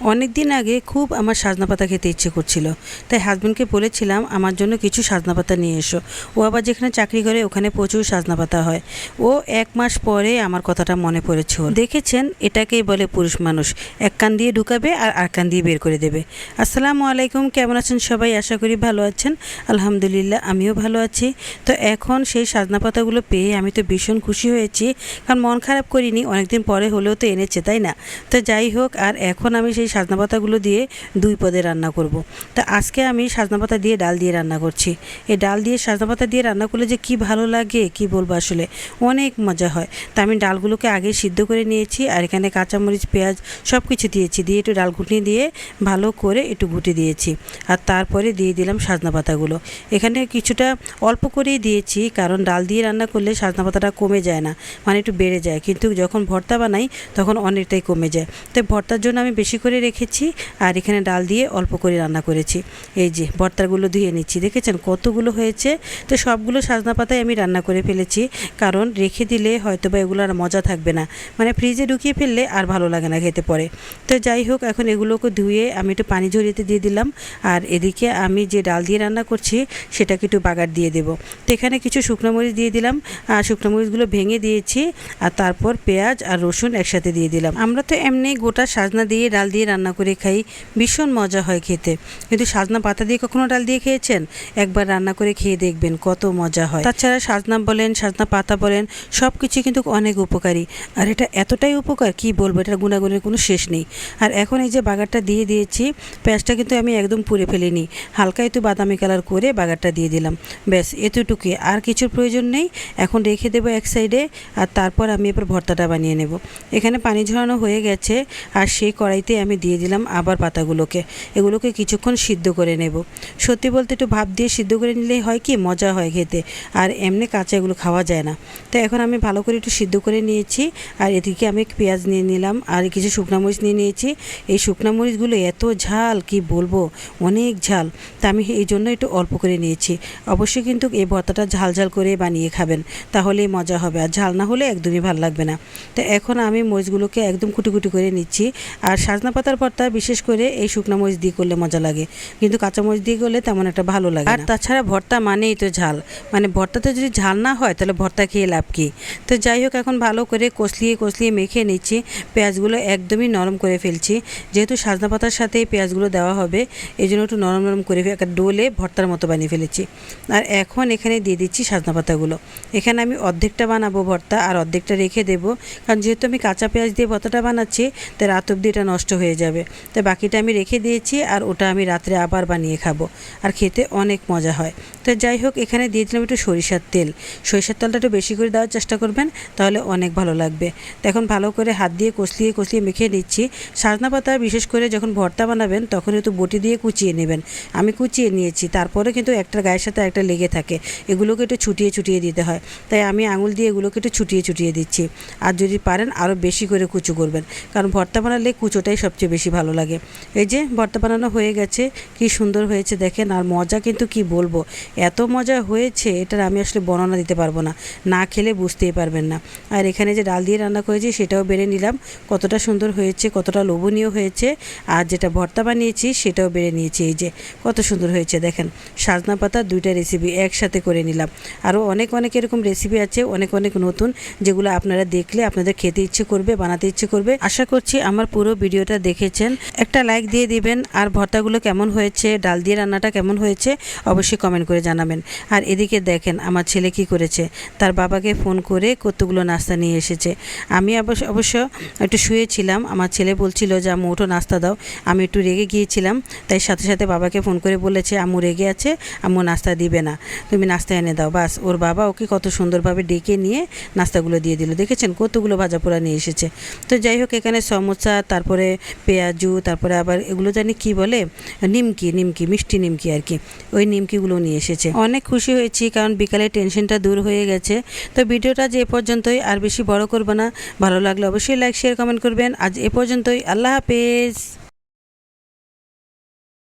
অনেক দিন আগে খুব আমার সাজনা পাতা খেতে ইচ্ছে করছিল। তাই হাজব্যান্ডকে বলেছিলাম, আমার জন্য কিছু সাজনা পাতা নিয়ে এসো। ও আবার যেখানে চাকরি করে, ওখানে প্রচুর সাজনা পাতা হয়। ও এক মাস পরে আমার কথাটা মনে পড়েছে দেখেছেন, এটাকেই বলে পুরুষ মানুষ। এক কান দিয়ে ঢুকাবে আর আর কান দিয়ে বের করে দেবে। আসসালামু আলাইকুম, কেমন আছেন সবাই? আশা করি ভালো আছেন। আলহামদুলিল্লাহ, আমিও ভালো আছি। তো এখন সেই সাজনা পাতাগুলো পেয়ে আমি তো ভীষণ খুশি হয়েছি। কারণ মন খারাপ করিনি, অনেকদিন পরে হলেও তো এনেছে, তাই না? তো যাই হোক, আর এখন আমি সেই সাজনা পাতাগুলো দিয়ে দুই পদে রান্না করব। তা আজকে আমি সাজনা পাতা দিয়ে ডাল দিয়ে রান্না করছি। এই ডাল দিয়ে সাজনা পাতা দিয়ে রান্না করলে যে কি ভালো লাগে, কি বলব আসলে? অনেক মজা হয়। তা আমি ডালগুলোকে আগে সিদ্ধ করে নিয়েছি আর এখানে কাঁচামরিচ, পেঁয়াজ সব কিছু দিয়েছি। দিয়ে একটু ডাল ঘুটনি দিয়ে ভালো করে একটু ঘুটে দিয়েছি আর তারপরে দিয়ে দিলাম সাজনা পাতাগুলো। এখানে কিছুটা অল্প করেই দিয়েছি কারণ ডাল দিয়ে রান্না করলে সাজনা পাতাটা কমে যায় না মানে একটু বেড়ে যায়। কিন্তু যখন ভর্তা বানাই তখন অনেকটাই কমে যায়। তো ভর্তার জন্য আমি বেশি করে রেখেছি আর এখানে ডাল দিয়ে অল্প করে রান্না করেছি। এই যে ভর্তাগুলো ধুয়ে নিচ্ছি। দেখেছেন কতগুলো হয়েছে? তো সবগুলো সাজনা পাতায় আমি রান্না করে ফেলেছি। কারণ রেখে দিলে হয়তো বা এগুলো আর মজা থাকবে না। মানে ফ্রিজে ঢুকিয়ে ফেললে আর ভালো লাগে না খেতে পরে। তো যাই হোক, এখন এগুলোকে ধুয়ে আমি একটু পানি ঝরিয়ে দিয়ে দিলাম। আর এদিকে আমি যে ডাল দিয়ে রান্না করছি, সেটাকে একটু বাগার দিয়ে দেবো। তো এখানে কিছু শুকনো মরিচ দিয়ে দিলাম। আর শুকনো মরিচগুলো ভেঙে দিয়েছি। আর তারপর পেঁয়াজ আর রসুন একসাথে দিয়ে দিলাম। আমরা তো এমনি গোটা সাজনা দিয়ে ডাল দিয়ে রান্না করে খাই, ভীষণ মজা হয় খেতে। কিন্তু সাজনা পাতা দিয়ে কখনো ডাল দিয়ে খেয়েছেন? একবার রান্না করে খেয়ে দেখবেন কত মজা হয়। তাছাড়া সাজনা বলেন, সাজনা পাতা বলেন সব কিছু কিন্তু অনেক উপকারী। আর এটা এতটাই উপকার, কি বলব এটা গুণাগুণের কোনো শেষ নেই। আর এখন এই যে বাগারটা দিয়ে দিয়েছি, পেঁয়াজটা কিন্তু আমি একদম পুড়ে ফেলিনি। হালকা একটু বাদামি কালার করে বাগারটা দিয়ে দিলাম। ব্যাস, এতটুকুই। আর কিছুর প্রয়োজন নেই। এখন রেখে দেবো এক সাইডে, আর তারপর আমি এবার ভর্তাটা বানিয়ে নেব। এখানে পানি ঝরানো হয়ে গেছে, আর সেই কড়াইতে আমি দিয়ে দিলাম আবার পাতাগুলোকে। এগুলোকে কিছুক্ষণ সিদ্ধ করে নেব। সত্যি বলতে একটু ভাপ দিয়ে সিদ্ধ করে নিলেই হয় কি, মজা হয় খেতে। আর এমনি কাঁচা এগুলো খাওয়া যায় না। তো এখন আমি ভালো করে একটু সিদ্ধ করে নিয়েছি, আর এদিকে আমি পেঁয়াজ নিয়ে নিলাম, আর কিছু শুকনা মরিচ নিয়ে নিয়েছি। এই শুকনা মরিচগুলো এত ঝাল, কি বলব, অনেক ঝাল। তা আমি এই জন্য একটু অল্প করে নিয়েছি। অবশ্যই কিন্তু এই ভর্তাটা ঝাল ঝাল করে বানিয়ে খাবেন, তাহলেই মজা হবে। আর ঝাল না হলে একদমই ভালো লাগবে না। তো এখন আমি মরিচগুলোকে একদম কুটি কুটি করে নিচ্ছি, আর সাজনা পাতার ভর্তা বিশেষ করে এই শুকনা মরিচ দিয়ে করলে মজা লাগে। কিন্তু কাঁচা মরিচ দিয়ে করলে তেমন একটা ভালো লাগে আর তাছাড়া ভর্তা মানেই তো ঝাল। মানে ভর্তাতে যদি ঝাল না হয় তাহলে ভর্তা খেয়ে লাভ কি? তো যাই হোক এখন ভালো করে কষলিয়ে কষলিয়ে মেখে নিচ্ছি। পেঁয়াজগুলো একদমই নরম করে ফেলছি। যেহেতু সাজনা পাতার সাথে এই পেঁয়াজগুলো দেওয়া হবে এই জন্য একটু নরম নরম করে একটা ডোলে ভর্তার মতো বানিয়ে ফেলেছি। আর এখন এখানে দিয়ে দিচ্ছি সাজনা পাতাগুলো। এখানে আমি অর্ধেকটা বানাবো ভর্তা আর অর্ধেকটা রেখে দেবো। কারণ যেহেতু আমি কাঁচা পেঁয়াজ দিয়ে ভর্তাটা বানাচ্ছি তাই রাত অবধি এটা নষ্ট হয়ে যাবে। তাই বাকিটা আমি রেখে দিয়েছি আর ওটা আমি রাত্রে আবার বানিয়ে খাব। আর খেতে অনেক মজা হয়। তো যাই হোক, এখানে দিয়ে দিলাম একটু সরিষার তেল। সরিষার তেলটা একটু বেশি করে দেওয়ার চেষ্টা করবেন, তাহলে অনেক ভালো লাগবে। তো এখন ভালো করে হাত দিয়ে কষলিয়ে কষলিয়ে মেখে নিচ্ছি। সাজনা পাতা বিশেষ করে যখন ভর্তা বানাবেন, তখন একটু বটি দিয়ে কুচিয়ে নেবেন। আমি কুচিয়ে নিয়েছি, তারপরে কিন্তু একটা গায়ের সাথে একটা লেগে থাকে। এগুলোকে একটু ছুটিয়ে ছুটিয়ে দিতে হয়। তাই আমি আঙুল দিয়ে এগুলোকে একটু ছুটিয়ে ছুটিয়ে দিচ্ছি। আর যদি পারেন, আরও বেশি করে কুচো করবেন। কারণ ভর্তা বানালে কুচোটাই সবচেয়ে বেশি ভালো লাগে। এই যে ভর্তা বানানো হয়ে গেছে, কি সুন্দর হয়েছে দেখেন, আর মজা কিন্তু কি বলব? এত মজা হয়েছে, এটার আমি আসলে বর্ণনা দিতে পারব না। না খেলে বুঝতেই পারবেন না। আর এখানে যে ডাল দিয়ে রান্না করেছি, সেটাও বেড়ে নিলাম। কতটা সুন্দর হয়েছে, কতটা লোভনীয় হয়েছে, আর যেটা ভর্তা বানিয়েছি, সেটাও বেড়ে নিয়েছি। এই যে কত সুন্দর হয়েছে দেখেন। সাজনা পাতা দুইটা রেসিপি একসাথে করে নিলাম। আরও অনেক অনেক এরকম রেসিপি আছে, অনেক অনেক নতুন, যেগুলো আপনারা দেখলে আপনাদের খেতে ইচ্ছে করবে, বানাতে ইচ্ছে করবে। আশা করছি আমার পুরো ভিডিওটা দেখেছেন, একটা লাইক দিয়ে দিবেন, আর ভর্তাগুলো কেমন হয়েছে, ডাল দিয়ে রান্নাটা কেমন হয়েছে, অবশ্যই কমেন্ট করে জানাবেন। আর এদিকে দেখেন, আমার ছেলে কি করেছে, তার বাবাকে ফোন করে কতগুলো নাস্তা নিয়ে এসেছে। আমি অবশ্য অবশ্য একটু শুয়েছিলাম, আমার ছেলে বলছিল যে, আম্মু, ওঠো, নাস্তা দাও। আমি একটু রেগে গিয়েছিলাম, তাই সাথে সাথে বাবাকে ফোন করে বলেছে, আম্মু রেগে আছে, আম্মু নাস্তা দিবে না, তুমি নাস্তা এনে দাও। বাস, ওর বাবা ওকে কত সুন্দরভাবে ডেকে নিয়ে নাস্তাগুলো দিয়ে দিল। দেখেছেন, কতগুলো ভাজা পোড়া নিয়ে এসেছে। তো যাই হোক, এখানে সমোসা, তারপরে পেঁয়াজু, তারপরে আবার এগুলো জানি কি বলে, নিমকি নিমকি, মিষ্টি নিমকি আর কি। ওই নিমকিগুলো নিয়ে এসেছে। অনেক খুশি হয়েছি কারণ বিকালে টেনশনটা দূর হয়ে গেছে। তো ভিডিওটা যে এ পর্যন্তই, আর বেশি বড় করব না। ভালো লাগলে অবশ্যই লাইক শেয়ার কমেন্ট করবেন। আজ এ পর্যন্তই। আল্লাহ হাফেজ।